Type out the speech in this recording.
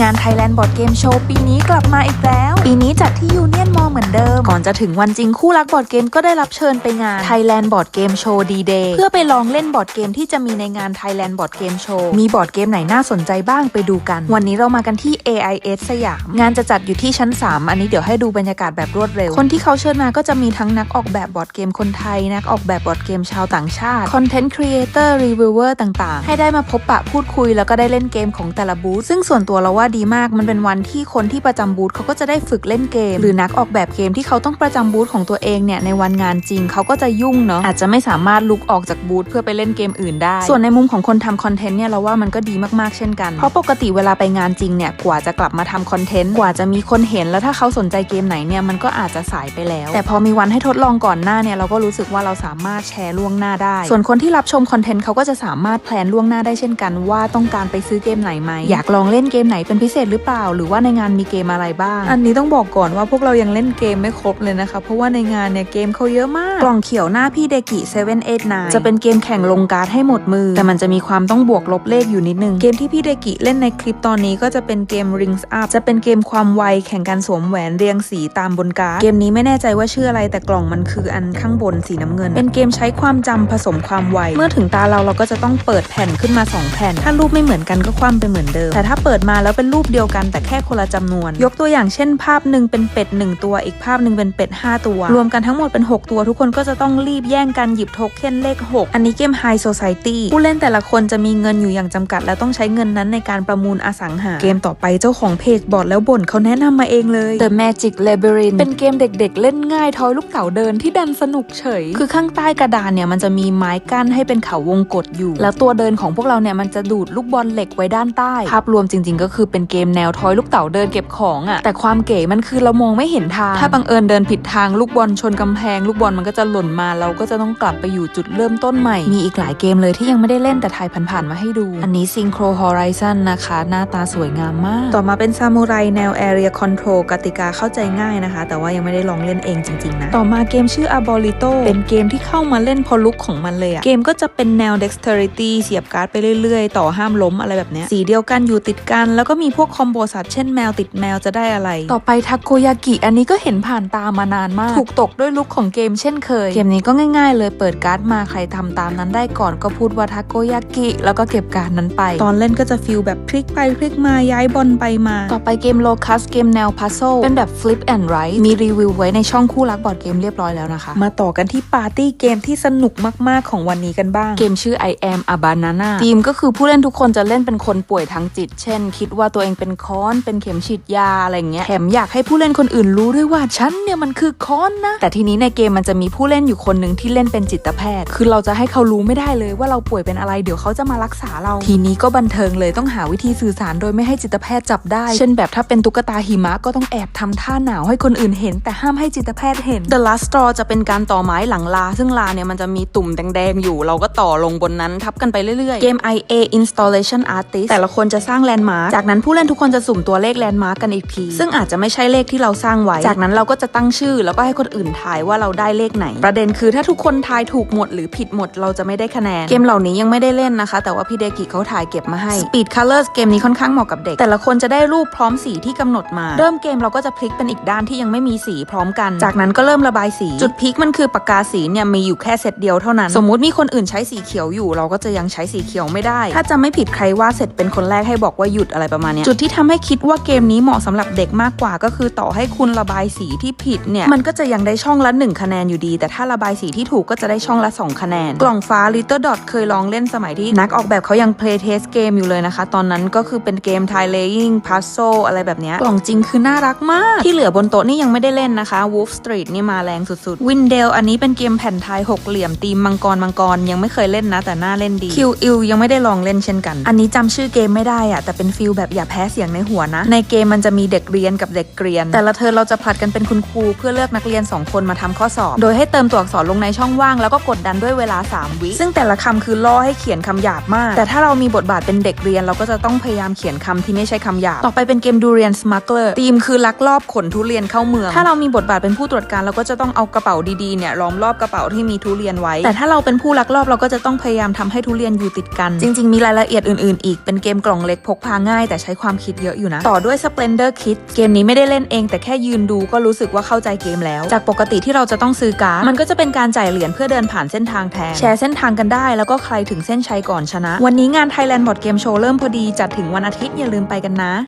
งาน Thailand Board Game Show ปีนี้กลับมาอีกแล้ว ปีนี้จัดที่ยูเนียนมอลเหมือนเดิม ก่อนจะถึงวันจริงคู่รักบอร์ดเกมก็ได้รับเชิญไปงาน Thailand Board Game Show D-Day เพื่อไปลองเล่นบอร์ดเกมที่จะมีในงาน Thailand Board Game Show มีบอร์ดเกมไหนน่าสนใจบ้างไปดูกัน วันนี้เรามากันที่ AIS สยาม งานจะจัดอยู่ที่ชั้น 3 อันนี้เดี๋ยวให้ดูบรรยากาศแบบรวดเร็ว คนที่เขาเชิญมาก็จะมีทั้งนักออกแบบบอร์ดเกมคนไทย นักออกแบบบอร์ดเกมชาวต่างชาติคอนเทนต์ครีเอเตอร์รีวิวเวอร์ต่างๆ ให้ได้มาพบปะพูดคุย แล้วก็ได้เล่นเกมของแต่ละบูธซึ่งส่วนตัวเราว่าดีมากมันเป็นวันที่คนที่ประจำบูธเขาก็จะได้ฝึกเล่นเกม หรือนักออกแบบเกมที่เขาต้องประจำบูธของตัวเองเนี่ยในวันงานจริงเขาก็จะยุ่งเนาะอาจจะไม่สามารถลุกออกจากบูธเพื่อไปเล่นเกมอื่นได้ ส่วนในมุมของคนทำคอนเทนต์เนี่ยเราว่ามันก็ดีมากๆเช่นกันเพราะปกติเวลาไปงานจริงเนี่ยกว่าจะกลับมาทำคอนเทนต์กว่าจะมีคนเห็นแล้วถ้าเขาสนใจเกมไหนเนี่ยมันก็อาจจะสายไปแล้ว แต่พอมีวันให้ทดลองก่อนหน้าเนี่ยเราก็รู้สึกว่าเราสามารถแชร์ล่วงหน้าได้ ส่วนคนที่รับชมคอนเทนต์เขาก็จะสามารถแพลนล่วงหน้าได้เช่นกัน ว่าต้องการไปซื้อเกมไหนไหมอยากลองเล่นเกมไหนเป็นพิเศษหรือเปล่า หรือว่าในงานมีเกมอะไรบ้าง อันนี้ต้องบอกก่อนว่าพวกเรายังเล่นเกมไม่ครบเลยนะคะ เพราะว่าในงานเนี่ยเกมเขาเยอะมาก กล่องเขียวหน้าพี่เดกิ789จะเป็นเกมแข่งลงการ์ดให้หมดมือ แต่มันจะมีความต้องบวกลบเลขอยู่นิดนึง เกมที่พี่เดกิเล่นในคลิปตอนนี้ก็จะเป็นเกม Rings Up จะเป็นเกมความไวแข่งการสวมแหวนเรียงสีตามบนการ์ด เกมนี้ไม่แน่ใจว่าชื่ออะไรแต่กล่องมันคืออันข้างบนสีน้ำเงิน เป็นเกมใช้ความจำผสมความไว เมื่อถึงตาเราเราก็จะต้องเปิดแผ่นขึ้นมา 2 แผ่น ถ้ารูปไม่เหมือนกันก็คว่ำไปเหมือนเดิม แต่ถ้าเปิดมาแล้วเป็นรูปเดียวกันแต่แค่คนละจำนวน ยกตัวอย่างเช่น ภาพหนึ่งเป็นเป็ดหนึ่งตัว อีกภาพหนึ่งเป็นเป็ดห้าตัว รวมกันทั้งหมดเป็น 6 ตัว ทุกคนก็จะต้องรีบแย่งกันหยิบโทเค็นเลข 6 อันนี้เกม High Society ผู้เล่นแต่ละคนจะมีเงินอยู่อย่างจำกัด และต้องใช้เงินนั้นในการประมูลอสังหา เกมต่อไปเจ้าของเพจบอร์ดแล้วบ่นเขาแนะนำมาเองเลย The Magic Labyrinth เป็นเกมเด็กๆ เล่นง่ายทอยลูกเต๋าเดินที่ดันสนุกเฉย คือข้างใต้กระดานเนี่ยมันจะมีไม้กั้นให้เป็นเขาวงกดอยู่ แล้วตัวเดินของพวกเราเนี่ยมันจะดูดลูกบอลเหล็กไว้ด้านใต้ ภาพรวมจริง ๆ ก็คือเป็นเกมแนวทอยลูกเต๋าเดินเก็บของอะ่ะ แต่ความเก๋มันคือเรามองไม่เห็นทาง ถ้าบังเอิญเดินผิดทางลูกบอลชนกำแพง ลูกบอลมันก็จะหล่นมาเราก็จะต้องกลับไปอยู่จุดเริ่มต้นใหม่ มีอีกหลายเกมเลยที่ยังไม่ได้เล่นแต่ถ่ายผ่านๆมาให้ดู อันนี้ Synchro Horizon นะคะ หน้าตาสวยงามมาก ต่อมาเป็นซามูไรแนว Area Control กติกาเข้าใจง่ายนะคะ แต่ว่ายังไม่ได้ลองเล่นเองจริงๆนะ ต่อมาเกมชื่อ Abolito เป็นเกมที่เข้ามาเล่นเพอลุกของมันเลยอะเกมก็จะเป็นแนว Dexterity เสียบการ์ดไปเรื่อยๆ ต่อห้ามล้มอะไรแบบเนี้ยสีเดียวกันอยู่ติดกันแล้วก็มีพวกคอมโบสัตว์เช่นแมวติดแมวจะได้อะไร ต่อไปทาโกยากิอันนี้ก็เห็นผ่านตามานานมาก ถูกตกด้วยลุกของเกมเช่นเคย เกมนี้ก็ง่ายๆ เลยเปิดการ์ดมาใครทำตามนั้นได้ก่อนก็พูดว่าทาโกยากิแล้วก็เก็บการ์ดนั้นไป ตอนเล่นก็จะฟีลแบบพลิกไปพลิกมาย้ายบอลไปมา ต่อไปเกมโลคัสเกมแนวพัซโซเป็นแบบ flip and right มีรีวิวไว้ในช่องคู่รักบอร์ดเกมเรียบร้อยแล้วนะคะ มาต่อกันที่ปาร์ตี้เกมที่สนุกมากๆของวันนี้กันบ้าง เกมชื่อ I am a banana ทีมก็คือผู้เล่นทุกคนจะเล่นเป็นคนป่วยทางจิต เช่น คิดว่าตัวเองเป็นค้อนเป็นเข็มฉีดยาอะไรเงี้ยแถมอยากให้ผู้เล่นคนอื่นรู้ด้วยว่าฉันเนี่ยมันคือค้อนนะ แต่ทีนี้ในเกมมันจะมีผู้เล่นอยู่คนหนึ่งที่เล่นเป็นจิตแพทย์ คือเราจะให้เขารู้ไม่ได้เลยว่าเราป่วยเป็นอะไรเดี๋ยวเขาจะมารักษาเรา ทีนี้ก็บันเทิงเลยต้องหาวิธีสื่อสารโดยไม่ให้จิตแพทย์จับได้ เช่นแบบถ้าเป็นตุ๊กตาหิมะก็ต้องแอบทำท่าหนาวให้คนอื่นเห็น แต่ห้ามให้จิตแพทย์เห็น The Last Straw จะเป็นการต่อไม้หลังลา ซึ่งลาเนี่ยมันจะมีตุ่มแดงๆอยู่ เราก็ต่อลงบนนั้นทับกันไปเรื่อยๆเกม IA Installation Artist แต่ละคนจะสร้างแลนด์มาร์กจากนั้นผู้เล่นทุกคนจะสุ่มตัวเลขแลนด์มาร์กกันอีกที ซึ่งอาจจะไม่ใช่เลขที่เราสร้างไว้ จากนั้นเราก็จะตั้งชื่อ แล้วก็ให้คนอื่นทายว่าเราได้เลขไหน ประเด็นคือถ้าทุกคนทายถูกหมดหรือผิดหมดเราจะไม่ได้คะแนน เกมเหล่านี้ยังไม่ได้เล่นนะคะ แต่ว่าพี่เดกิเขาถ่ายเก็บมาให้ Speed Colors เกมนี้ค่อนข้างเหมาะกับเด็ก แต่ละคนจะได้รูปพร้อมสีที่กำหนดมา เริ่มเกมเราก็จะพลิกเป็นอีกด้านที่ยังไม่มีสีพร้อมกัน จากนั้นก็เริ่มระบายสี จุดพีคมันคือปากกาสีเนี่ยมีอยู่แค่เซตเดียวเท่านั้น สมมุติมีคนอื่นใช้สีเขียวอยู่ เราก็จะยังใช้สีเขียวไม่ได้ ถ้าจะไม่ผิดใครว่าเสร็จเป็นคนแรกให้บอกว่าหยุดอะไรประมาณเนี้ยจุดที่ทำให้คิดว่าเกมนี้เหมาะสำหรับเด็กมากกว่า ก็คือต่อให้คุณระบายสีที่ผิดเนี่ยมันก็จะยังได้ช่องละ 1 คะแนนอยู่ดี แต่ถ้าระบายสีที่ถูกก็จะได้ช่องละ 2 คะแนน กล่องฟ้า Little Dot เคยลองเล่นสมัยที่นักออกแบบเขายัง play test เกมอยู่เลยนะคะ ตอนนั้นก็คือเป็นเกม tile laying puzzle อะไรแบบนี้กล่องจริงคือน่ารักมาก ที่เหลือบนโต๊ะนี่ยังไม่ได้เล่นนะคะ Wolf Street นี่มาแรงสุดๆ Windale อันนี้เป็นเกมแผ่นไทยหกเหลี่ยมตีมมังกรมังกรยังไม่เคยเล่นนะแต่น่าเล่นดี QL ยังไม่ได้ลองเล่นเช่นกัน อันนี้จำชื่อเกมไม่ได้อะแต่เป็นฟิลแบบอย่าแพ้เสียงในหัวนะ ในเกมมันจะมีเด็กเรียนกับเด็กเกรียน แต่ละเทอมเราจะผลัดกันเป็นคุณครูเพื่อเลือกนักเรียน 2 คนมาทำข้อสอบ โดยให้เติมตัวอักษรลงในช่องว่างแล้วก็กดดันด้วยเวลา 3 วิ ซึ่งแต่ละคำคือล่อให้เขียนคำหยาบมาก แต่ถ้าเรามีบทบาทเป็นเด็กเรียน เราก็จะต้องพยายามเขียนคำที่ไม่ใช่คำหยาบ ต่อไปเป็นเกม Durian Smuggler ธีมคือลักลอบขนทุเรียนเข้าเมือง ถ้าเรามีบทบาทเป็นผู้ตรวจการเราก็จะต้องเอากระเป๋าดีๆเนี่ยล้อมรอบกระเป๋าที่มีทุเรียนไว้ แต่ถ้าเราเป็นผู้ลักลอบเราก็จะต้องพยายามทำให้ทุเรียนอยู่ติดกัน จริง ๆ มีรายละเอียดอื่น ๆ อีกเป็นเกมกล่องเล็กพกพาง่ายแต่ใช้ช้ความคิดเยอะอยู่นะ ต่อด้วย Splendor Kit เกมนี้ไม่ได้เล่นเอง แต่แค่ยืนดูก็รู้สึกว่าเข้าใจเกมแล้ว จากปกติที่เราจะต้องซื้อการ์ดมันก็จะเป็นการจ่ายเหรียญเพื่อเดินผ่านเส้นทางแทนแชร์เส้นทางกันได้ แล้วก็ใครถึงเส้นชัยก่อนชนะ วันนี้งาน Thailand Board Game Show เริ่มพอดีจัดถึงวันอาทิตย์อย่าลืมไปกันนะ